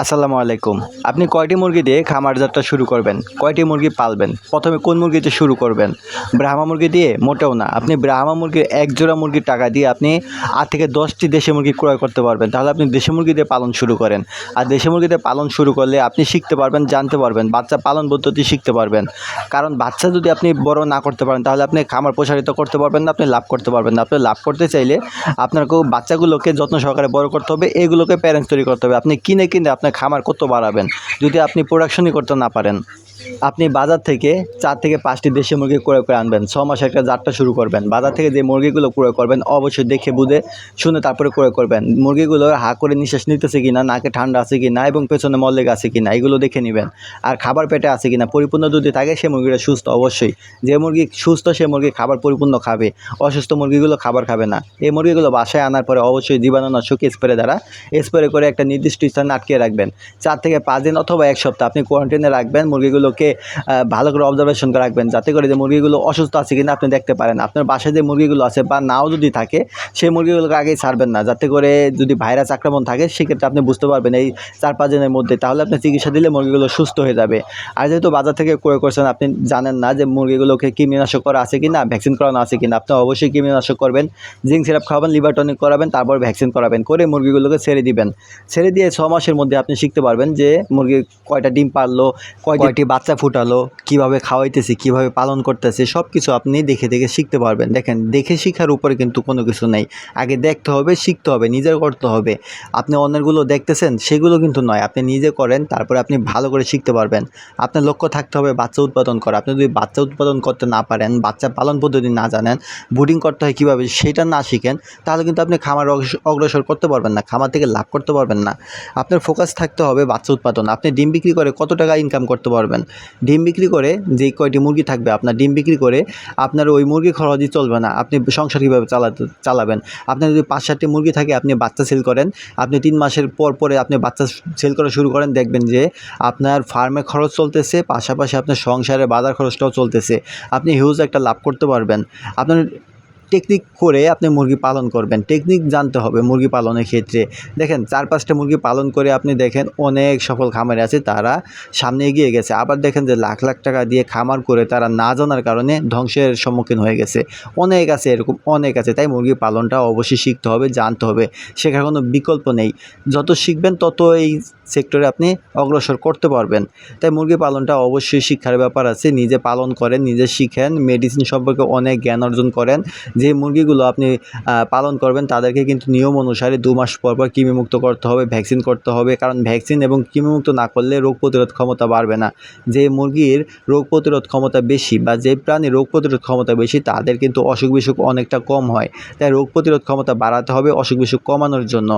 আসসালামু আলাইকুম। আপনি কয়টি মুরগি দিয়ে খামার যাত্রা শুরু করবেন? কয়টি মুরগি পালবেন? প্রথমে কোন মুরগিতে শুরু করবেন? ব্রাহ্মা মুরগি দিয়ে? মোটেও না। আপনি ব্রাহ্মা মুরগির এক জোড়া মুরগির টাকা দিয়ে আপনি আট থেকে দশটি দেশি মুরগি ক্রয় করতে পারবেন। তাহলে আপনি দেশি মুরগি দিয়ে পালন শুরু করেন। আর দেশি মুরগিতে পালন শুরু করলে আপনি শিখতে পারবেন, জানতে পারবেন, বাচ্চা পালন পদ্ধতি শিখতে পারবেন। কারণ বাচ্চা যদি আপনি বড় না করতে পারেন, তাহলে আপনি খামার প্রসারিত করতে পারবেন না, আপনি লাভ করতে পারবেন না। আপনি লাভ করতে চাইলে আপনাকে বাচ্চাগুলোকে যত্ন সহকারে বড় করতে হবে, এগুলোকে প্যারেন্টস তৈরি করতে হবে। আপনি কিনে কিনে আপনার খামার কত বাড়াবেন? যদি আপনি প্রোডাকশনই করতে না পারেন। আপনি বাজার থেকে চার থেকে পাঁচটি দেশি মুরগি ক্রয় করে আনবেন। ছ মাসে একটা যাত্রা শুরু করবেন। বাজার থেকে যে মুরগিগুলো ক্রয় করবেন, অবশ্যই দেখে বুঝে শুনে তারপরে ক্রয় করবেন। মুরগিগুলো হা করে নিঃশ্বাস নিতেছে কিনা, নাকে ঠান্ডা আছে কিনা এবং পেছনে মল্লেগ আছে কিনা, এগুলো দেখে নেবেন। আর খাবার পেটে আছে কিনা, পরিপূর্ণ যদি থাকে সে মুরগিটা সুস্থ, অবশ্যই। যে মুরগি সুস্থ, সে মুরগি খাবার পরিপূর্ণ খাবে। অসুস্থ মুরগিগুলো খাবার খাবে না। এই মুরগিগুলো বাসায় আনার পরে অবশ্যই জীবাণুনাশক স্প্রে দ্বারা স্প্রে করে একটা নির্দিষ্ট স্থানে আটকে রাখবেন। চার থেকে পাঁচ দিন অথবা এক সপ্তাহ আপনি কোয়ারেন্টাইনে রাখবেন মুরগিগুলোকে। আহ, ভালো করে অবজারভেশন করে রাখবেন যাতে করে যে মুরগিগুলো অসুস্থ আছে কিনা আপনি দেখতে পারেন। আপনার বাসায় যে মুরগিগুলো আছে বা নাও যদি থাকে সেই মুরগিগুলোকে আগেই ছাড়বেন না। যাতে করে যদি ভাইরাস আক্রমণ থাকে সেক্ষেত্রে আপনি বুঝতে পারবেন এই চার পাঁচ দিনের মধ্যে। তাহলে আপনি চিকিৎসা দিলে মুরগিগুলো সুস্থ হয়ে যাবে। আর যেহেতু বাজার থেকে ক্রয় করছেন আপনি জানেন না যে মুরগিগুলোকে কৃমিনাশক করা আছে কি না ভ্যাকসিন করানো আছে কি না আপনি অবশ্যই কৃমিনাশক করবেন জিঙ্ক সিরাপ খাওয়াবেন লিভার টনিক করাবেন তারপর ভ্যাকসিন করাবেন। করে মুরগিগুলোকে ছেড়ে দিবেন। ছেড়ে দিয়ে ছ মাসের মধ্যে আপনি শিখতে পারবেন যে মুরগি কয়টা ডিম পারল কয়টি বাচ্চা ফুটালো, কীভাবে খাওয়াইতেছে, কীভাবে পালন করতেছে সব কিছু আপনি দেখে দেখে শিখতে পারবেন। দেখেন, দেখে শিখার উপরে কিন্তু কোনো কিছু নেই। আগে দেখতে হবে, শিখতে হবে নিজের করতে হবে। আপনি অন্যেরগুলো দেখতেছেন, সেগুলো কিন্তু নয়। আপনি নিজে করেন, তারপরে আপনি ভালো করে শিখতে পারবেন। আপনার লক্ষ্য থাকতে হবে বাচ্চা উৎপাদন করা। আপনি যদি বাচ্চা উৎপাদন করতে না পারেন, বাচ্চা পালন পদ্ধতি না জানেন বুডিং করতে হয় কীভাবে, সেটা না শিখেন, তাহলে কিন্তু আপনি খামার অগ্রস- অগ্রসর করতে পারবেন না, খামার থেকে লাভ করতে পারবেন না। আপনার ফোকাস থাকতে হবে বাচ্চা উৎপাদন। আপনি ডিম বিক্রি করে কত টাকা ইনকাম করতে পারবেন? ডিম বিক্রি করে যেই কয়টি মুরগি থাকবে, আপনার ডিম বিক্রি করে আপনার ওই মুরগি খরচই চলবে না। আপনি সংসার কীভাবে চালাতে চালাবেন? আপনার যদি পাঁচ, সাতটি মুরগি থাকে, আপনি বাচ্চা সেল করেন। আপনি তিন মাসের পর পরে আপনি বাচ্চা সেল করা শুরু করেন, দেখবেন যে আপনার ফার্মে খরচ চলতেছে, পাশাপাশি আপনার সংসারে বাজার খরচটাও চলতেছে। আপনি হিউজ একটা লাভ করতে পারবেন। আপনার টেকনিক করে আপনি মুরগি পালন করবেন। টেকনিক জানতে হবে মুরগি পালনের ক্ষেত্রে। দেখেন চার পাঁচটা মুরগি পালন করে আপনি দেখেন অনেক সফল খামারে আছে, তারা সামনে এগিয়ে গেছে। আবার দেখেন যে লাখ লাখ টাকা দিয়ে খামার করে তারা না জানার কারণে ধ্বংসের সম্মুখীন হয়ে গেছে। অনেক আছে, এরকম অনেক আছে। তাই মুরগি পালনটা অবশ্যই শিখতে হবে, জানতে হবে। শেখার কোনো বিকল্প নেই। যত শিখবেন তত এই সেক্টরে আপনি অগ্রসর করতে পারবেন। তাই মুরগি পালনটা অবশ্যই শিক্ষার ব্যাপার আছে। নিজে পালন করেন, নিজে শিখেন মেডিসিন সম্পর্কে অনেক জ্ঞান অর্জন করেন। যে মুরগিগুলো আপনি পালন করবেন, তাদেরকে কিন্তু নিয়ম অনুসারে দু মাস পর পর কৃমিমুক্ত করতে হবে ভ্যাকসিন করতে হবে। কারণ ভ্যাকসিন এবং কৃমিমুক্ত না করলে রোগ প্রতিরোধ ক্ষমতা বাড়বে না। যে মুরগির রোগ প্রতিরোধ ক্ষমতা বেশি বা যে প্রাণী রোগ প্রতিরোধ ক্ষমতা বেশি, তাদের কিন্তু অসুখ বিসুখ অনেকটা কম হয়। তাই রোগ প্রতিরোধ ক্ষমতা বাড়াতে হবে অসুখ বিসুখ কমানোর জন্য।